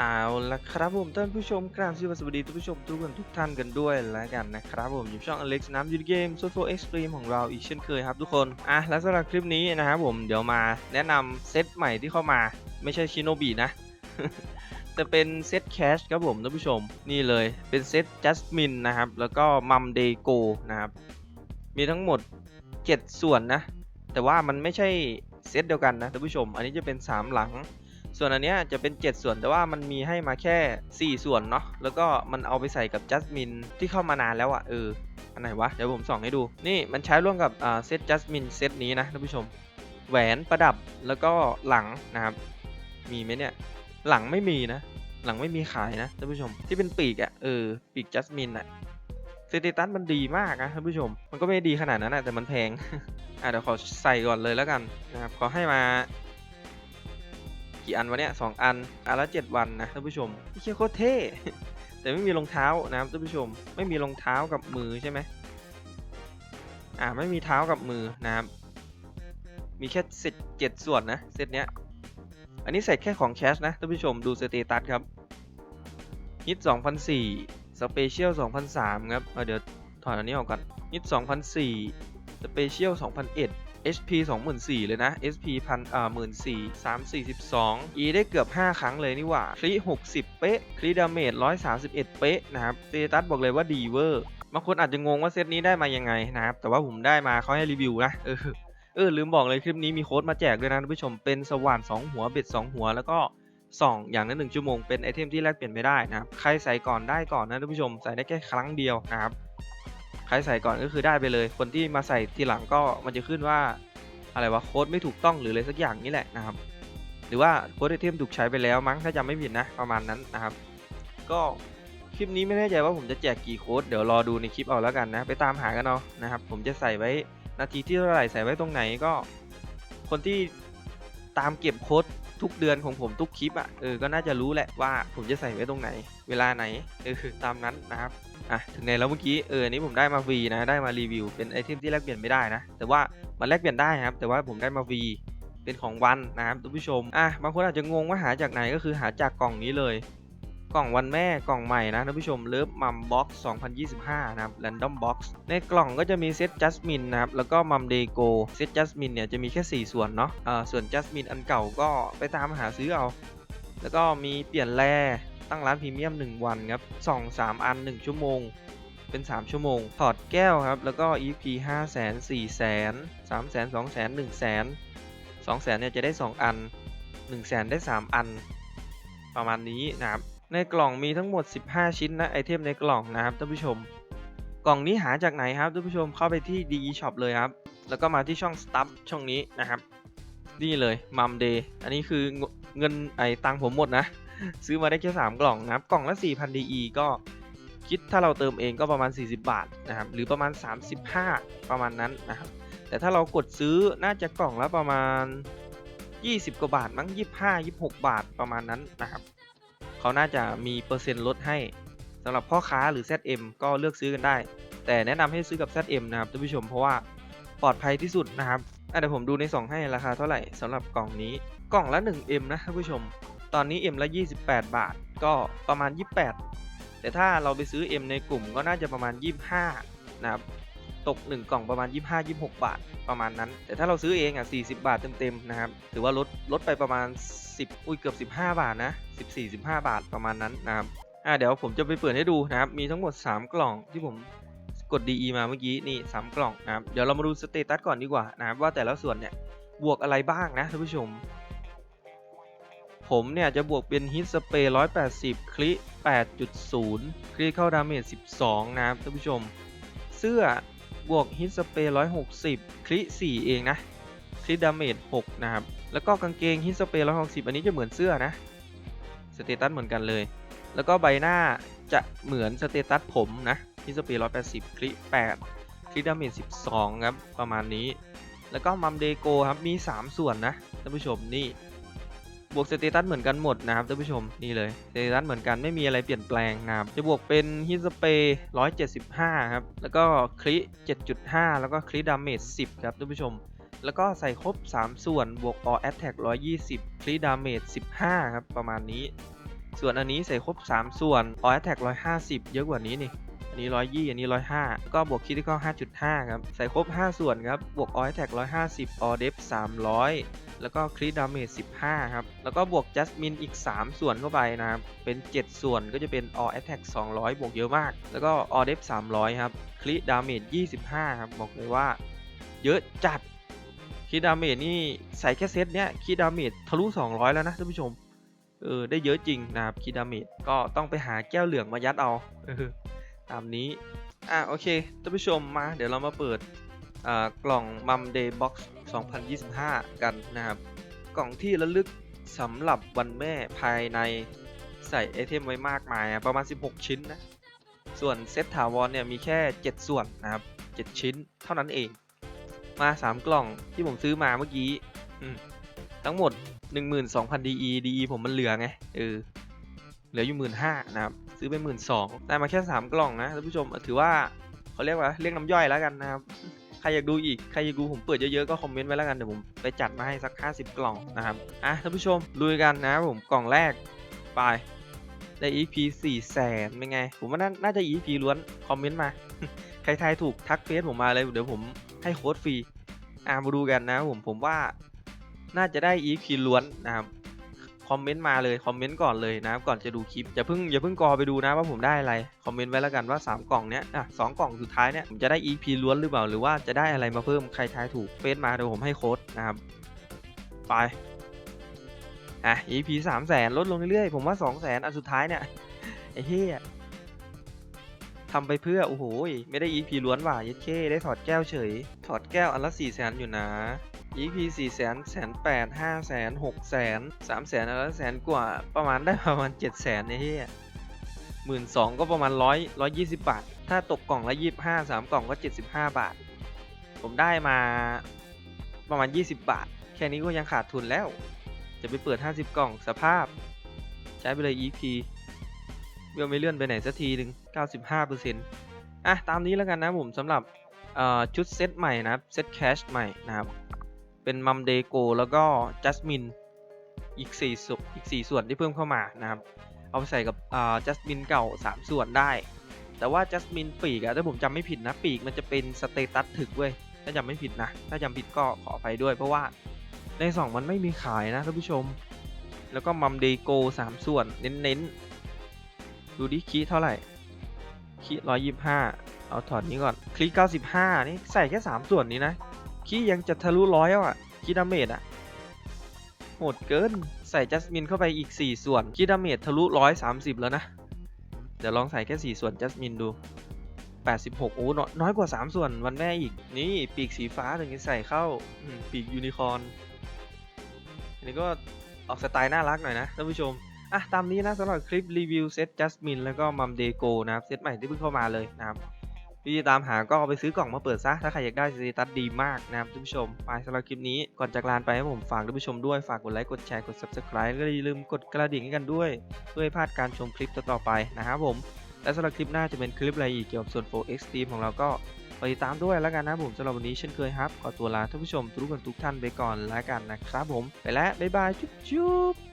เอาละครับผมท่านผู้ชมกราบสวัสดีท่านผู้ชมทุกคนทุกท่านกันด้วยแล้วกันนะครับผมอยู่ช่องอเล็กซ์น้ำยูนิเกมโซโฟเอ็กซ์ตรีมของเราอีกเช่นเคยครับทุกคนอะแล้วสำหรับคลิปนี้นะครับผมเดี๋ยวมาแนะนำเซตใหม่ที่เข้ามาไม่ใช่ชิโนบินะแต่เป็นเซตแคชครับผมท่านผู้ชมนี่เลยเป็นเซตจัสมินนะครับแล้วก็มัมเดโกนะครับมีทั้งหมด 7 ส่วนนะ แต่ว่ามันไม่ใช่เซตเดียวกันนะท่านผู้ชม อันนี้จะเป็น 3 หลัง ส่วนอันเนี้ยจะเป็น 7 ส่วนแต่ว่ามันมีให้มาแค่ 4 ส่วนเนาะแล้วก็มันเอาไปใส่กับจัสมินที่เข้ามานานแล้วอะ่ะเอออันไหนวะ เดี๋ยวผมส่องให้ดู นี่มันใช้ร่วมกับอ่าเซตจัสมินเซตนี้นะท่านผู้ชม แหวนประดับแล้วก็หลังนะครับ มีไหมเนี่ย หลังไม่มีนะ หลังไม่มีขายนะท่านผู้ชม ที่เป็นปีกอะ่ะเออปีกจัสมินอะสเตตัสมันดีมากนะท่านผู้ชม มันก็ไม่ได้ดีขนาดนั้นนะแต่มันแพง อะเดี๋ยวขอใส่ก่อนเลยแล้วกันนะครับขอให้มา กี่อันวะเนี่ยสองอันอันละเจ็ดวันนะท่านผู้ชมพี่เชี่ยโคตรเท่แต่ไม่มีรองเท้านะครับท่านผู้ชม ไม่มีรองเท้ากับมือใช่ไหมอ่าไม่มีเท้ากับมือนะครับมีแค่เซตเจ็ดส่วนนะเซตเนี้ยอันนี้ใส่แค่ของแคชนะท่านผู้ชมดูสเตตัสครับฮิต2004สเปเชียล2003ครับเเดี๋ยวถอดอันนี้ออกก่อนฮิต2004สเปเชียล2001 HP 24,000เลยนะ SP พันอ่า14,000 342 E ได้เกือบ 5 ครั้งเลยนี่หว่าคลิ60เป๊ะคลิดาเมจ131เป๊ะนะครับสเตตัสบอกเลยว่าดีเวอร์บางคนอาจจะงงว่าเซตนี้ได้มายังไงนะครับ แต่ว่าผมได้มาเขาให้รีวิวนะเออเออลืมบอกเลยคลิปนี้มีโค้ดมาแจกด้วยนะท่านผู้ชมเป็นสว่าน 2 หัวเบ็ด 2 หัวแล้วก็ส่องอย่างละ1ชั่วโมงเป็นไอเทมที่แลกเปลี่ยนไม่ได้นะครับ ใครใส่ก่อนได้ก่อนนะท่านผู้ชมใส่ได้แค่ครั้งเดียวนะครับ ใครใส่ก่อนก็คือได้ไปเลย คนที่มาใส่ทีหลังก็มันจะขึ้นว่าอะไรวะโค้ดไม่ถูกต้องหรืออะไรสักอย่างนี่แหละนะครับ หรือว่าโค้ดไอเทมถูกใช้ไปแล้วมั้งถ้าจำไม่ผิดนะประมาณนั้นนะครับ ก็คลิปนี้ไม่แน่ใจว่าผมจะแจกกี่โค้ดเดี๋ยวรอดูในคลิปเอาแล้วกันนะ ไปตามหากันเอานะครับ ผมจะใส่ไว้นาทีที่เท่าไหร่ใส่ไว้ตรงไหนก็ คนที่ตามเก็บโค้ดทุกเดือนของผมทุกคลิปอะเออก็น่าจะรู้แหละว่าผมจะใส่ไว้ตรงไหน เวลาไหนเออตามนั้นนะครับ อะถึงไหนแล้วเมื่อกี้เอออันนี้ผมได้มาฟรีนะได้มารีวิวเป็นไอเทมที่แลกเปลี่ยนไม่ได้นะ แต่ว่ามันแลกเปลี่ยนได้นะครับ แต่ว่าผมได้มาฟรีเป็นของวันนะครับท่านผู้ชมอะบางคนอาจจะงงว่าหาจากไหนก็คือหาจากกล่องนี้เลย กล่องวันแม่กล่องใหม่นะท่านผู้ชมเลิฟมัมบ็อกซ์2025 นะครับ Random Box ในกล่องก็จะมีเซตจัสมินนะครับแล้วก็มัมเดโกเซตจัสมินเนี่ยจะมีแค่ 4 ส่วนเนาะอ่าส่วนจัสมินอันเก่าก็ไปตามหาซื้อเอาแล้วก็มีเปลี่ยนแร่ ตั้งร้านพรีเมียม 1 วันครับสอง3อัน 1 ชั่วโมง เป็น 3 ชั่วโมง ถอดแก้วครับ แล้วก็ EP 5 0 0 0 0 4 0 0 0 0 3 0 0 0 0 2 0 0 0 0 1 0 0 0 0 2 0 0 0 0เนี่ยจะได้ 2 อัน 1 0 0 0 0 0 ได้ 3 อัน ประมาณนี้นะครับ ในกล่องมีทั้งหมด 15 ชิ้นนะไอเทมในกล่องนะครับท่านผู้ชม กล่องนี้หาจากไหนครับท่านผู้ชมเข้าไปที่ DE Shop เลยครับ แล้วก็มาที่ช่อง Stub ช่องนี้นะครับ นี่เลย Mum Day อันนี้คือเงินไอตังผมหมดนะ ซื้อมาได้แค่ 3 กล่องนะครับ กล่องละ 4,000 DE ก็คิดถ้าเราเติมเองก็ประมาณ 40 บาทนะครับ หรือประมาณ 35 ประมาณนั้นนะครับ แต่ถ้าเรากดซื้อน่าจะกล่องละประมาณ 20 กว่าบาทมั้ง 25 26 บาทประมาณนั้นนะครับ เขาน่าจะมีเปอร์เซ็นต์ลดให้สำหรับพ่อค้าหรือ ZM ก็เลือกซื้อกันได้ แต่แนะนำให้ซื้อกับ ZM นะครับท่านผู้ชมเพราะว่าปลอดภัยที่สุดนะครับเดี๋ยวผมดูในสองให้ราคาเท่าไหร่สำหรับกล่องนี้กล่องละ 1M นะท่านผู้ชม ตอนนี้ M ละ 28 บาท ก็ประมาณ 28 แต่ถ้าเราไปซื้อ M ในกลุ่มก็น่าจะประมาณ 25 นะครับ ตก 1 กล่องประมาณ 25-26 บาท ประมาณนั้น แต่ถ้าเราซื้อเองอะ 40 บาทเต็มๆ นะครับ ถือว่าลดลดไปประมาณ 10 อุ้ยเกือบ 15 บาทนะ 14-15 บาทประมาณนั้นนะครับอะเดี๋ยวผมจะไปเปิดให้ดูนะครับ มีทั้งหมด 3 กล่องที่ผมกด DE มาเมื่อกี้นี่3กล่องนะครับ เดี๋ยวเรามาดูสเตตัสก่อนดีกว่านะครับว่าแต่ละส่วนเนี่ยบวกอะไรบ้างนะท่านผู้ชม ผมเนี่ยจะบวกเป็นฮิตสเปรย์180 คลิ 8.0 คลิเข้าดาเมจ 12 นะครับท่านผู้ชม เสื้อบวกฮิตสเปรย์160 คลิ 4 เองนะ คลิดาเมจ 6 นะครับ แล้วก็กางเกงฮิตสเปรย์160 อันนี้จะเหมือนเสื้อนะ สเตตัสเหมือนกันเลย แล้วก็ใบหน้าจะเหมือนสเตตัสผมนะฮิตสเปรย์180 คลิ 8 คลิดาเมจ 12 ครับ ประมาณนี้ แล้วก็มัมเดโกครับ มี 3 ส่วนนะท่านผู้ชมนี่ บวกสเตตัสเหมือนกันหมดนะครับท่านผู้ชมนี่เลยสเตตัสเหมือนกันไม่มีอะไรเปลี่ยนแปลงนะครับจะบวกเป็นฮิสเปย์175 ครับ แล้วก็คลิ 7.5 แล้วก็คลิดาเมจ 10 ครับท่านผู้ชม แล้วก็ใส่ครบ 3 ส่วนบวก all attack 120 คลิดาเมจ 15 ครับ ประมาณนี้ ส่วนอันนี้ใส่ครบ 3 ส่วน All Attack 150 เยอะกว่านี้นี่ อันนี้120อันนี้105ก็บวก Critical 5.5ครับ ใส่ครบ5ส่วนครับ บวก All Attack 150 All Def 300แล้วก็ Crit Damage 15 ครับ แล้วก็บวก Jasmine อีก 3 ส่วนเข้าไปนะครับ เป็น 7 ส่วนก็จะเป็น All Attack 200 บวกเยอะมาก แล้วก็ All Def 300 ครับ Crit Damage 25 ครับ บอกเลยว่า เยอะจัด Crit Damage นี่ใส่แค่เซตเนี้ย Crit Damage ทะลุ 200 แล้วนะท่านผู้ชม เออ ได้เยอะจริงนะครับ Crit Damage ก็ต้องไปหาแก้วเหลืองมายัดเอาเออ ตามนี้ อะโอเคท่านผู้ชมมา เดี๋ยวเรามาเปิดกล่อง Mum Day Box 2025 กันนะครับ กล่องที่ระลึกสำหรับวันแม่ภายในใส่ไอเทมไว้มากมายประมาณ 16 ชิ้นนะ ส่วนเซตถาวรเนี่ยมีแค่ 7 ส่วนนะครับ 7 ชิ้นเท่านั้นเอง มา 3 กล่องที่ผมซื้อมาเมื่อกี้ทั้งหมด 12,000 DE DE ผมมันเหลือไงเออเหลืออยู่หมื่นห้านะครับ ซื้อไปหมื่นสองได้มาแค่สามกล่องนะท่านผู้ชมถือว่าเขาเรียกว่าเรียกน้ำย่อยแล้วกันนะครับใครอยากดูอีกใครอยากดูผมเปิดเยอะๆก็คอมเมนต์ไว้แล้วกันเดี๋ยวผมไปจัดมาให้สัก 50 กล่องนะครับอะท่านผู้ชมลุยกันนะผมกล่องแรกไปได้ EP 4แสนเป็นไง ผมว่าน่าจะ EP ล้วนคอมเมนต์มา ใครทายถูกทักเฟซผมมาเลยเดี๋ยวผมให้โค้ดฟรีอะมาดูกันนะผมผมว่าน่าจะได้ EP ล้วนนะครับ คอมเมนต์มาเลยคอมเมนต์ก่อนเลยนะครับก่อนจะดูคลิปอย่าเพิ่งอย่าเพิ่งกอไปดูนะว่าผมได้อะไรคอมเมนต์ไว้แล้วกันว่า 3 กล่องเนี้ยอะสองกล่องสุดท้ายเนี้ยผมจะได้ EP ล้วนหรือเปล่าหรือว่าจะได้อะไรมาเพิ่มใครทายถูกเฟซมาเดี๋ยวผมให้โค้ดนะครับไปอะ EP สามแสนลดลงเรื่อยๆผมว่า2 0 0แสนอันสุดท้ายเนี่ยไอ้เหี้ยทำไปเพื่อ โอ้โหไม่ได้ EP ล้วนว่ะยัดเช่ได้ถอดแก้วเฉย ถอดแก้วอันละ4แสนอยู่นะ EP 4แสนแสนแปดห้าแสนหกแสนสามแสนอันละแสนกว่าประมาณได้ประมาณ7แสนไอ้เหี้ยหมื่นสองก็ประมาณร้อยร้อยยี่สิบบาท ถ้าตกกล่องละยี่สิบห้าสามกล่องก็เจ็ดสิบห้าบาท ผมได้มาประมาณ20บาท แค่นี้ก็ยังขาดทุนแล้ว จะไปเปิด50กล่องสภาพ ใช้ไปเลย EP เบี้ยวไม่เลื่อนไปไหนสักทีหนึ่ง95%อะ ตามนี้แล้วกันนะผมสำหรับชุดเซตใหม่นะครับ เซตแคชใหม่นะครับ เป็นมัมเดโกแล้วก็จัสมินอีก4ส่วนอีก 4 ส่วนที่เพิ่มเข้ามานะครับ เอาไปใส่กับจัสมินเก่า 3 ส่วนได้ แต่ว่าจัสมินปีกอะถ้าผมจำไม่ผิดนะ ปีกมันจะเป็นสเตตัสถึกเว้ยถ้าจำไม่ผิดนะ ถ้าจำผิดก็ขออภัยด้วย เพราะว่าในสองมันไม่มีขายนะท่านผู้ชม แล้วก็มัมเดโกสามส่วนเน้นๆ ดูดิคีเท่าไหร่คีร้อยยี่ห้าเอาถอดนี้ก่อนคลีเก้าสิบห้านี่ใส่แค่สามส่วนนี้นะ คียังจะทะลุร้อยแล้วอะคีดาเมจอะโหดเกิน ใส่จัสมินเข้าไปอีก 4 ส่วนคีดาเมจทะลุร้อยสามสิบแล้วนะ เดี๋ยวลองใส่แค่ 4 ส่วนจัสมินดู 86 โอ้น้อยน้อยกว่า 3 ส่วนวันแม่อีก นี่ปีกสีฟ้าถึงจะใส่เข้าปีกยูนิคอร์นอันนี้ก็ออกสไตล์น่ารักหน่อยนะท่านผู้ชมอะตามนี้นะสำหรับคลิปรีวิวเซตจัสมินแล้วก็มัมเดโกนะครับ เซตใหม่ที่เพิ่งเข้ามาเลยนะครับ วิธีตามหาก็เอาไปซื้อกล่องมาเปิดซะ ถ้าใครอยากได้สเตตัสดีมากนะครับท่านผู้ชม ไปสำหรับคลิปนี้ ก่อนจากลาไปให้ผมฝากท่านผู้ชมด้วย ฝากกดไลค์ กดแชร์ กด subscribe แล้วก็อย่าลืมกดกระดิ่งให้กันด้วย เพื่อไม่พลาดการชมคลิปต่อๆไปนะครับผม และสำหรับคลิปหน้าจะเป็นคลิปอะไรอีกเกี่ยวกับส่วน 4X Team ของเราก็ไปติดตามด้วยแล้วกันนะผมสำหรับวันนี้เช่นเคยครับ ขอตัวลาท่านผู้ชมทุกคนทุกท่านไปก่อนแล้วกันนะครับผม ไปแล้วบ๊ายบายจุ๊บจุ๊บ